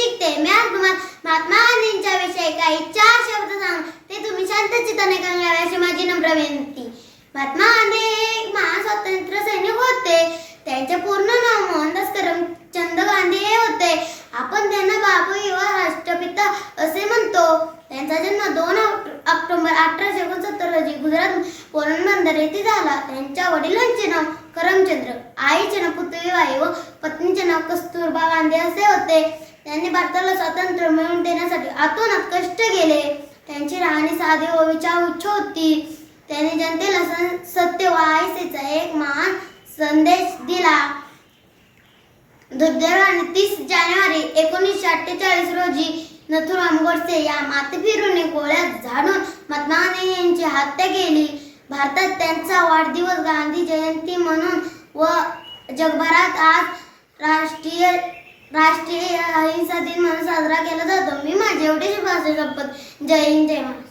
शिकते. मी आज तुम्हाला महात्मा गांधींच्या विषयी काही चार शब्द सांग. ते तुम्ही शांत चित्ताने करावे अशी माझी नम्र विनंती. महात्मा गांधी हे एक महान स्वातंत्र्य सैनिक होते. त्यांचे पूर्ण नाव मोहनदास करमचंद गांधी हे होते. आपण त्यांना बापू युवा राष्ट्रपिता असे म्हणतो. त्यांचा जन्म दोन ऑक्टोबर अठराशे एकोणसत्तर रोजी गुजरात पोरबंदर येथे झाला. त्यांच्या वडिलांचे नाव करमचंद्र आईचे नाव पृथ्वीबाई व पत्नीचे नाव कस्तुरबा गांधी असे होते. त्यांनी भारताला स्वातंत्र्य मिळवून देण्यासाठी आतोनात कष्ट केले. त्यांची राहणी साधी व विचार उच्च होती. त्यांनी जनतेला सं- सत्य व आयसेचा एक महान संदेश दिला. दुर्दैवाने तीस जानेवारी एकोणीसशे अठ्ठेचाळीस रोजी नथुराम गोडसे या मातेफिरूने गोळ्यात झाडून महात्मा गांधी यांची हत्या केली. भारतात त्यांचा वाढदिवस गांधी जयंती म्हणून व जगभरात आज राष्ट्रीय राष्ट्रीय अहिंसा दिन म्हणून साजरा केला जातो. मी माझे एवढेच भाषा शपथ जय हिंद जय महाराष्ट्र.